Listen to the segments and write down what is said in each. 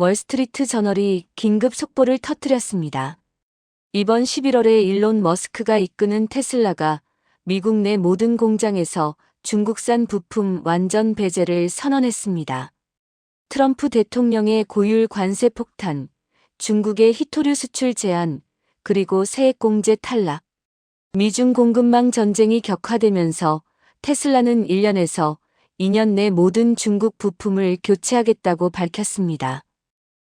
월스트리트 저널이 긴급 속보를 터뜨렸습니다. 이번 11월에 일론 머스크가 이끄는 테슬라가 미국 내 모든 공장에서 중국산 부품 완전 배제를 선언했습니다. 트럼프 대통령의 고율 관세 폭탄, 중국의 히토류 수출 제한, 그리고 세액 공제 탈락. 미중 공급망 전쟁이 격화되면서 테슬라는 1년에서 2년 내 모든 중국 부품을 교체하겠다고 밝혔습니다.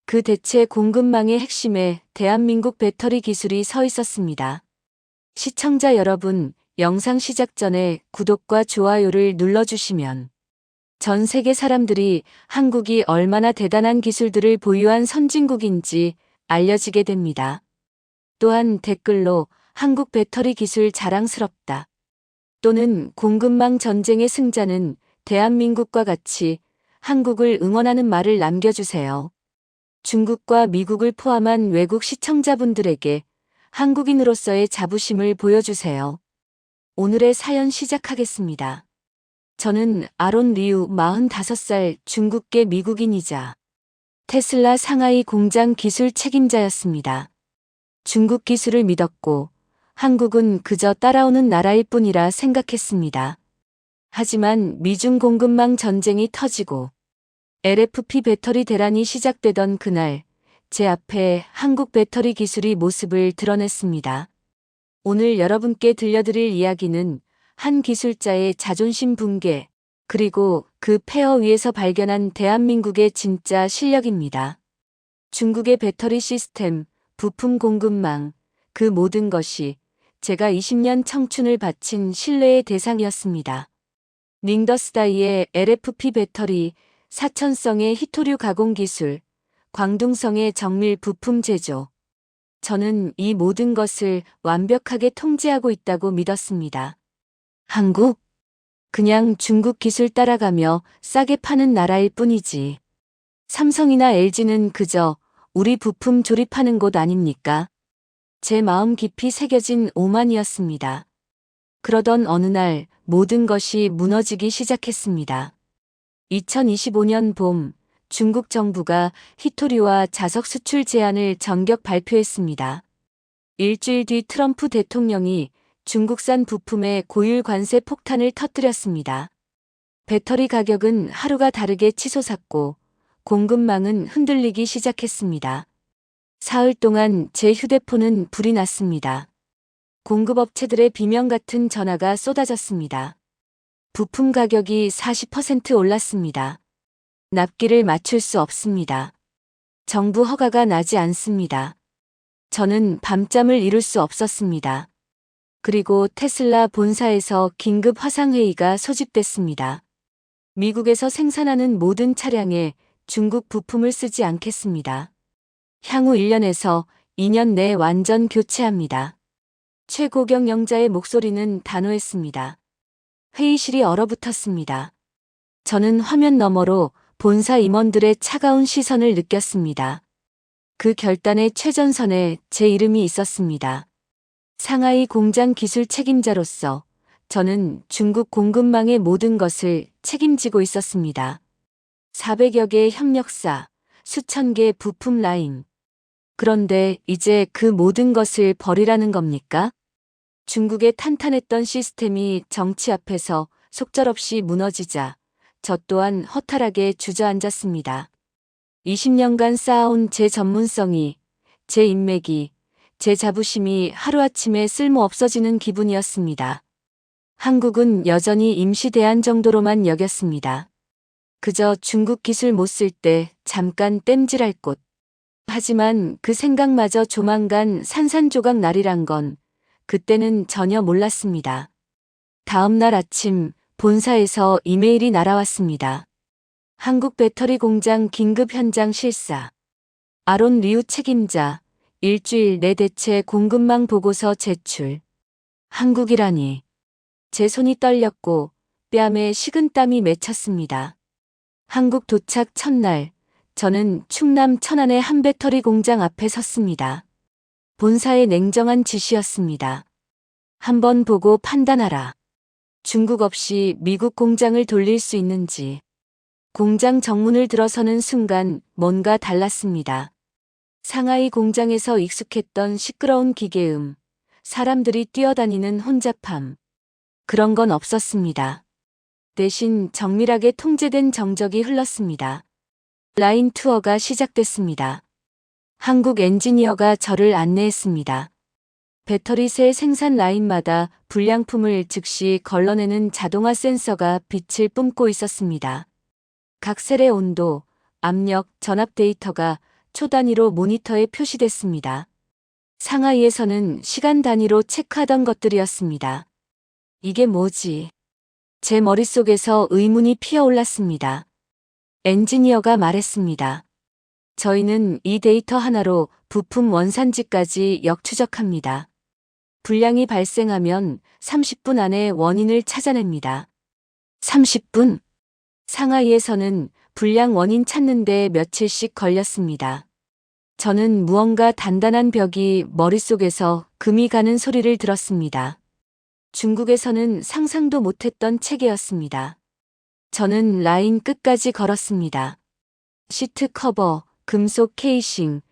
그 대체 공급망의 핵심에 대한민국 배터리 기술이 서 있었습니다. 시청자 여러분, 영상 시작 전에 구독과 좋아요를 눌러주시면 전 세계 사람들이 한국이 얼마나 대단한 기술들을 보유한 선진국인지 알려지게 됩니다. 또한 댓글로 한국 배터리 기술 자랑스럽다. 또는 공급망 전쟁의 승자는 대한민국과 같이 한국을 응원하는 말을 남겨주세요. 중국과 미국을 포함한 외국 시청자분들에게 한국인으로서의 자부심을 보여주세요. 오늘의 사연 시작하겠습니다. 저는 아론 리우 45살 중국계 미국인이자 테슬라 상하이 공장 기술 책임자였습니다. 중국 기술을 믿었고 한국은 그저 따라오는 나라일 뿐이라 생각했습니다. 하지만 미중 공급망 전쟁이 터지고 LFP 배터리 대란이 시작되던 그날 제 앞에 한국 배터리 기술이 모습을 드러냈습니다. 오늘 여러분께 들려드릴 이야기는 한 기술자의 자존심 붕괴, 그리고 그 폐허 위에서 발견한 대한민국의 진짜 실력입니다. 중국의 배터리 시스템, 부품 공급망, 그 모든 것이 제가 20년 청춘을 바친 신뢰의 대상이었습니다. 닝더스다이의 LFP 배터리, 사천성의 히토류 가공 기술, 광둥성의 정밀 부품 제조. 저는 이 모든 것을 완벽하게 통제하고 있다고 믿었습니다. 한국? 그냥 중국 기술 따라가며 싸게 파는 나라일 뿐이지. 삼성이나 LG는 그저 우리 부품 조립하는 곳 아닙니까? 제 마음 깊이 새겨진 오만이었습니다. 그러던 어느 날 모든 것이 무너지기 시작했습니다. 2025년 봄 중국 정부가 히토리와 자석 수출 제한을 전격 발표했습니다. 일주일 뒤 트럼프 대통령이 중국산 부품의 고율 관세 폭탄을 터뜨렸습니다. 배터리 가격은 하루가 다르게 치솟았고 공급망은 흔들리기 시작했습니다. 사흘 동안 제 휴대폰은 불이 났습니다. 공급업체들의 비명 같은 전화가 쏟아졌습니다. 부품 가격이 40% 올랐습니다. 납기를 맞출 수 없습니다. 정부 허가가 나지 않습니다. 저는 밤잠을 이룰 수 없었습니다. 그리고 테슬라 본사에서 긴급 화상회의가 소집됐습니다. 미국에서 생산하는 모든 차량에 중국 부품을 쓰지 않겠습니다. 향후 1년에서 2년 내에 완전 교체합니다. 최고 경 영자의 목소리는 단호했습니다. 회의실이 얼어붙었습니다. 저는 화면 너머로 본사 임원들의 차가운 시선을 느꼈습니다. 그 결단의 최전선에 제 이름이 있었습니다. 상하이 공장 기술 책임자로서 저는 중국 공급망의 모든 것을 책임지고 있었습니다. 400여 개의 협력사, 수천 개의 부품 라인. 그런데 이제 그 모든 것을 버리라는 겁니까? 중국의 탄탄했던 시스템이 정치 앞에서 속절없이 무너지자 저 또한 허탈하게 주저앉았습니다. 20년간 쌓아온 제 전문성이, 제 인맥이, 제 자부심이 하루아침에 쓸모 없어지는 기분이었습니다. 한국은 여전히 임시 대안 정도로만 여겼습니다. 그저 중국 기술 못 쓸 때 잠깐 땜질할 곳. 하지만 그 생각마저 조만간 산산조각 날이란 건 그때는 전혀 몰랐습니다. 다음 날 아침 본사에서 이메일이 날아왔습니다. 한국 배터리 공장 긴급 현장 실사. 아론 리우 책임자. 일주일 내 대체 공급망 보고서 제출. 한국이라니. 제 손이 떨렸고 뺨에 식은땀이 맺혔습니다. 한국 도착 첫날, 저는 충남 천안의 한 배터리 공장 앞에 섰습니다. 본사의 냉정한 지시였습니다. 한번 보고 판단하라. 중국 없이 미국 공장을 돌릴 수 있는지. 공장 정문을 들어서는 순간 뭔가 달랐습니다. 상하이 공장에서 익숙했던 시끄러운 기계음, 사람들이 뛰어다니는 혼잡함. 그런 건 없었습니다. 대신 정밀하게 통제된 정적이 흘렀습니다. 라인 투어가 시작됐습니다. 한국 엔지니어가 저를 안내했습니다. 배터리 셀 생산 라인마다 불량품을 즉시 걸러내는 자동화 센서가 빛을 뿜고 있었습니다. 각 셀의 온도, 압력, 전압 데이터가 초 단위로 모니터에 표시됐습니다. 상하이에서는 시간 단위로 체크하던 것들이었습니다. 이게 뭐지? 제 머릿속에서 의문이 피어올랐습니다. 엔지니어가 말했습니다. 저희는 이 데이터 하나로 부품 원산지까지 역추적합니다. 불량이 발생하면 30분 안에 원인을 찾아냅니다. 30분? 상하이에서는 불량 원인 찾는데 며칠씩 걸렸습니다. 저는 무언가 단단한 벽이 머릿속에서 금이 가는 소리를 들었습니다. 중국에서는 상상도 못했던 체계였습니다. 저는 라인 끝까지 걸었습니다. 시트 커버, 금속 케이싱,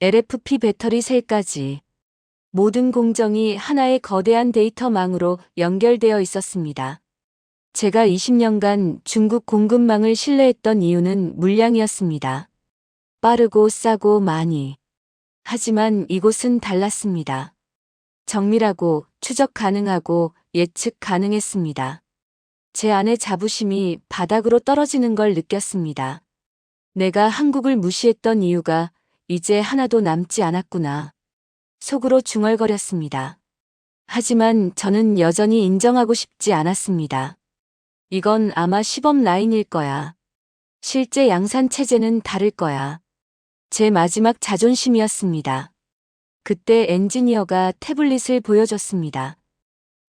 LFP 배터리 셀까지 모든 공정이 하나의 거대한 데이터망으로 연결되어 있었습니다. 제가 20년간 중국 공급망을 신뢰했던 이유는 물량이었습니다. 빠르고 싸고 많이. 하지만 이곳은 달랐습니다. 정밀하고 추적 가능하고 예측 가능했습니다. 제 안의 자부심이 바닥으로 떨어지는 걸 느꼈습니다. 내가 한국을 무시했던 이유가 이제 하나도 남지 않았구나. 속으로 중얼거렸습니다. 하지만 저는 여전히 인정하고 싶지 않았습니다. 이건 아마 시범 라인일 거야. 실제 양산 체제는 다를 거야. 제 마지막 자존심이었습니다. 그때 엔지니어가 태블릿을 보여줬습니다.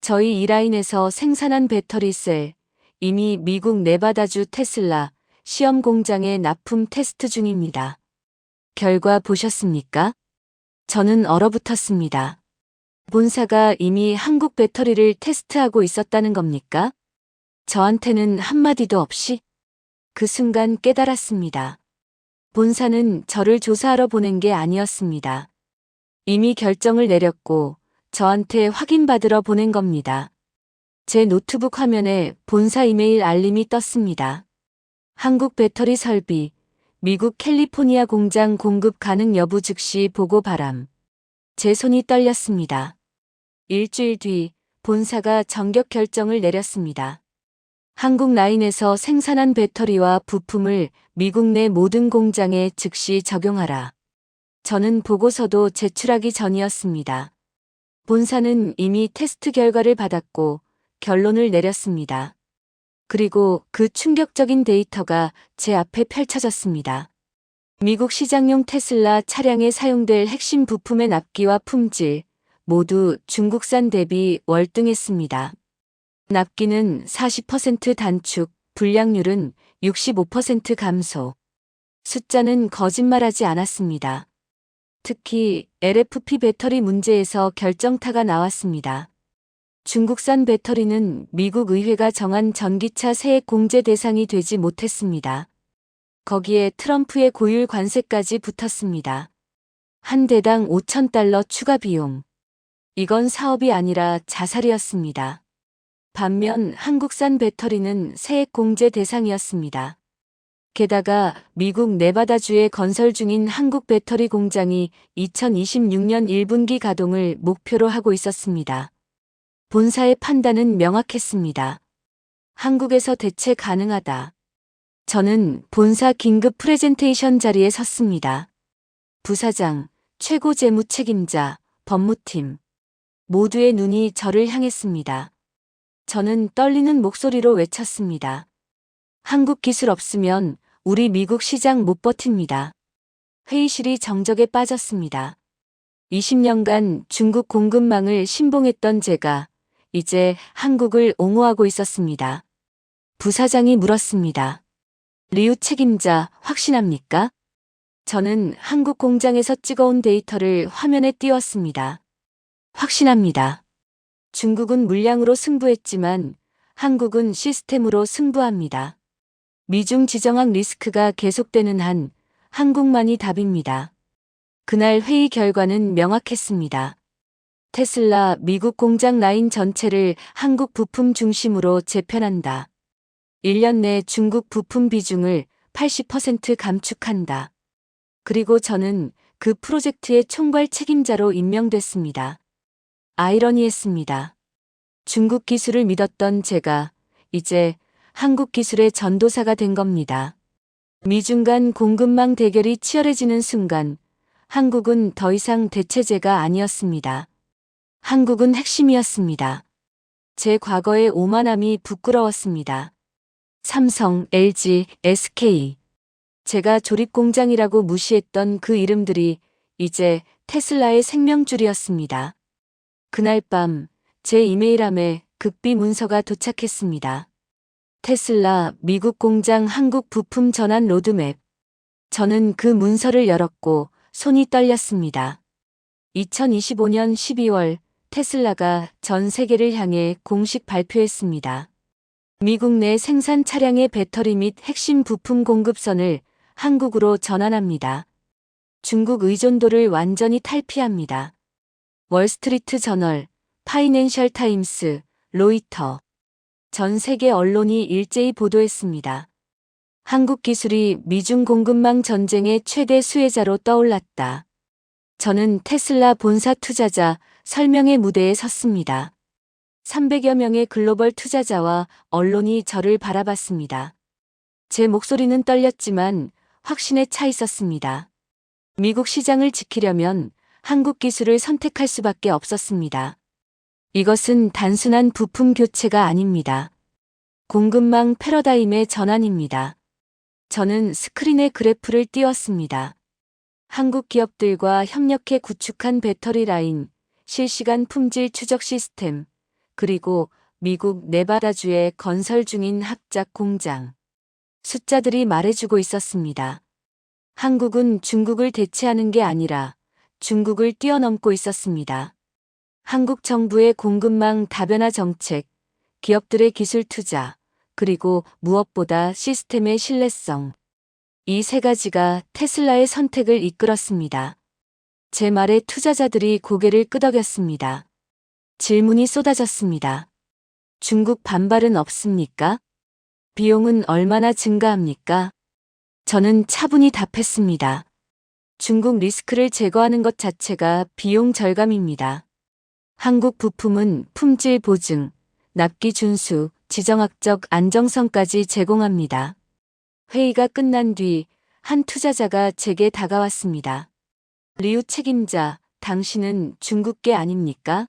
저희 이 라인에서 생산한 배터리 셀, 이미 미국 네바다주 테슬라 시험 공장에 납품 테스트 중입니다. 결과 보셨습니까? 저는 얼어붙었습니다. 본사가 이미 한국 배터리를 테스트하고 있었다는 겁니까? 저한테는 한마디도 없이 그 순간 깨달았습니다. 본사는 저를 조사하러 보낸 게 아니었습니다. 이미 결정을 내렸고 저한테 확인받으러 보낸 겁니다. 제 노트북 화면에 본사 이메일 알림이 떴습니다. 한국 배터리 설비, 미국 캘리포니아 공장 공급 가능 여부 즉시 보고 바람. 제 손이 떨렸습니다. 일주일 뒤 본사가 전격 결정을 내렸습니다. 한국 라인에서 생산한 배터리와 부품을 미국 내 모든 공장에 즉시 적용하라. 저는 보고서도 제출하기 전이었습니다. 본사는 이미 테스트 결과를 받았고 결론을 내렸습니다. 그리고 그 충격적인 데이터가 제 앞에 펼쳐졌습니다. 미국 시장용 테슬라 차량에 사용될 핵심 부품의 납기와 품질 모두 중국산 대비 월등했습니다. 납기는 40% 단축, 불량률은 65% 감소. 숫자는 거짓말하지 않았습니다. 특히 LFP 배터리 문제에서 결정타가 나왔습니다. 중국산 배터리는 미국 의회가 정한 전기차 세액 공제 대상이 되지 못했습니다. 거기에 트럼프의 고율 관세까지 붙었습니다. 한 대당 5천 달러 추가 비용. 이건 사업이 아니라 자살이었습니다. 반면 한국산 배터리는 세액 공제 대상이었습니다. 게다가 미국 네바다주에 건설 중인 한국 배터리 공장이 2026년 1분기 가동을 목표로 하고 있었습니다. 본사의 판단은 명확했습니다. 한국에서 대체 가능하다. 저는 본사 긴급 프레젠테이션 자리에 섰습니다. 부사장, 최고 재무 책임자, 법무팀. 모두의 눈이 저를 향했습니다. 저는 떨리는 목소리로 외쳤습니다. 한국 기술 없으면 우리 미국 시장 못 버팁니다. 회의실이 정적에 빠졌습니다. 20년간 중국 공급망을 신봉했던 제가 이제 한국을 옹호하고 있었습니다. 부사장이 물었습니다. 리우 책임자 확신합니까? 저는 한국 공장에서 찍어온 데이터를 화면에 띄웠습니다. 확신합니다. 중국은 물량으로 승부했지만 한국은 시스템으로 승부합니다. 미중 지정학 리스크가 계속되는 한 한국만이 답입니다. 그날 회의 결과는 명확했습니다. 테슬라 미국 공장 라인 전체를 한국 부품 중심으로 재편한다. 1년 내 중국 부품 비중을 80% 감축한다. 그리고 저는 그 프로젝트의 총괄 책임자로 임명됐습니다. 아이러니했습니다. 중국 기술을 믿었던 제가 이제 한국 기술의 전도사가 된 겁니다. 미중 간 공급망 대결이 치열해지는 순간 한국은 더 이상 대체제가 아니었습니다. 한국은 핵심이었습니다. 제 과거의 오만함이 부끄러웠습니다. 삼성, LG, SK. 제가 조립공장이라고 무시했던 그 이름들이 이제 테슬라의 생명줄이었습니다. 그날 밤 제 이메일함에 극비 문서가 도착했습니다. 테슬라 미국 공장 한국 부품 전환 로드맵. 저는 그 문서를 열었고 손이 떨렸습니다. 2025년 12월 테슬라가 전 세계를 향해 공식 발표했습니다. 미국 내 생산 차량의 배터리 및 핵심 부품 공급선을 한국으로 전환합니다. 중국 의존도를 완전히 탈피합니다. 월스트리트 저널, 파이낸셜 타임스, 로이터. 전 세계 언론이 일제히 보도했습니다. 한국 기술이 미중 공급망 전쟁의 최대 수혜자로 떠올랐다. 저는 테슬라 본사 투자자 설명의 무대에 섰습니다. 300여 명의 글로벌 투자자와 언론이 저를 바라봤습니다. 제 목소리는 떨렸지만 확신에 차 있었습니다. 미국 시장을 지키려면 한국 기술을 선택할 수밖에 없었습니다. 이것은 단순한 부품 교체가 아닙니다. 공급망 패러다임의 전환입니다. 저는 스크린에 그래프를 띄웠습니다. 한국 기업들과 협력해 구축한 배터리 라인, 실시간 품질 추적 시스템, 그리고 미국 네바다주의 건설 중인 합작 공장. 숫자들이 말해주고 있었습니다. 한국은 중국을 대체하는 게 아니라 중국을 뛰어넘고 있었습니다. 한국 정부의 공급망 다변화 정책, 기업들의 기술 투자, 그리고 무엇보다 시스템의 신뢰성. 이 세 가지가 테슬라의 선택을 이끌었습니다. 제 말에 투자자들이 고개를 끄덕였습니다. 질문이 쏟아졌습니다. 중국 반발은 없습니까? 비용은 얼마나 증가합니까? 저는 차분히 답했습니다. 중국 리스크를 제거하는 것 자체가 비용 절감입니다. 한국 부품은 품질 보증, 납기 준수, 지정학적 안정성까지 제공합니다. 회의가 끝난 뒤 한 투자자가 제게 다가왔습니다. 리우 책임자, 당신은 중국계 아닙니까?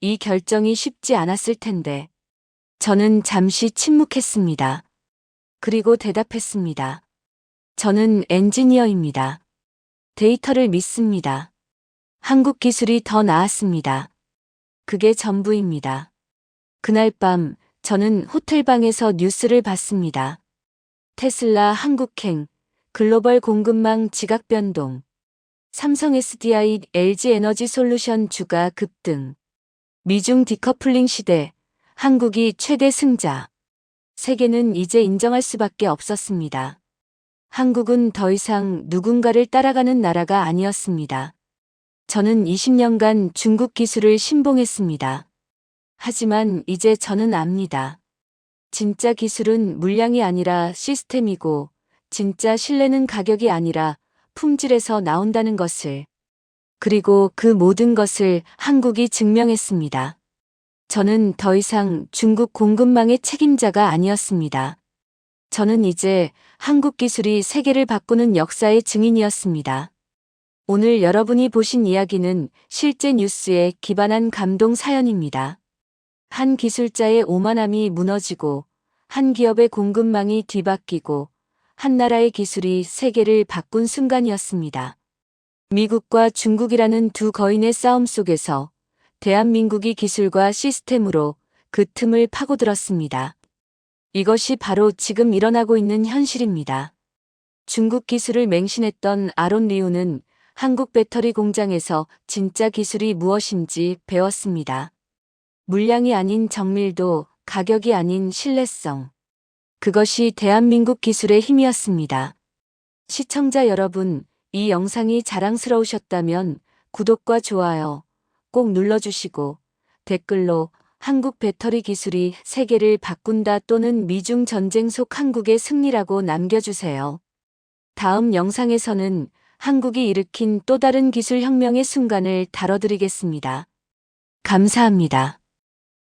이 결정이 쉽지 않았을 텐데. 저는 잠시 침묵했습니다. 그리고 대답했습니다. 저는 엔지니어입니다. 데이터를 믿습니다. 한국 기술이 더 나았습니다. 그게 전부입니다. 그날 밤 저는 호텔방에서 뉴스를 봤습니다. 테슬라 한국행, 글로벌 공급망 지각 변동, 삼성 SDI, LG 에너지 솔루션 주가 급등, 미중 디커플링 시대, 한국이 최대 승자. 세계는 이제 인정할 수밖에 없었습니다. 한국은 더 이상 누군가를 따라가는 나라가 아니었습니다. 저는 20년간 중국 기술을 신봉했습니다. 하지만 이제 저는 압니다. 진짜 기술은 물량이 아니라 시스템이고, 진짜 신뢰는 가격이 아니라 품질에서 나온다는 것을. 그리고 그 모든 것을 한국이 증명했습니다. 저는 더 이상 중국 공급망의 책임자가 아니었습니다. 저는 이제 한국 기술이 세계를 바꾸는 역사의 증인이었습니다. 오늘 여러분이 보신 이야기는 실제 뉴스에 기반한 감동 사연입니다. 한 기술자의 오만함이 무너지고, 한 기업의 공급망이 뒤바뀌고, 한 나라의 기술이 세계를 바꾼 순간이었습니다. 미국과 중국이라는 두 거인의 싸움 속에서 대한민국이 기술과 시스템으로 그 틈을 파고들었습니다. 이것이 바로 지금 일어나고 있는 현실입니다. 중국 기술을 맹신했던 아론 리우는 한국 배터리 공장에서 진짜 기술이 무엇인지 배웠습니다. 물량이 아닌 정밀도, 가격이 아닌 신뢰성. 그것이 대한민국 기술의 힘이었습니다. 시청자 여러분, 이 영상이 자랑스러우셨다면 구독과 좋아요 꼭 눌러주시고 댓글로 한국 배터리 기술이 세계를 바꾼다 또는 미중 전쟁 속 한국의 승리라고 남겨주세요. 다음 영상에서는 한국이 일으킨 또 다른 기술 혁명의 순간을 다뤄드리겠습니다. 감사합니다.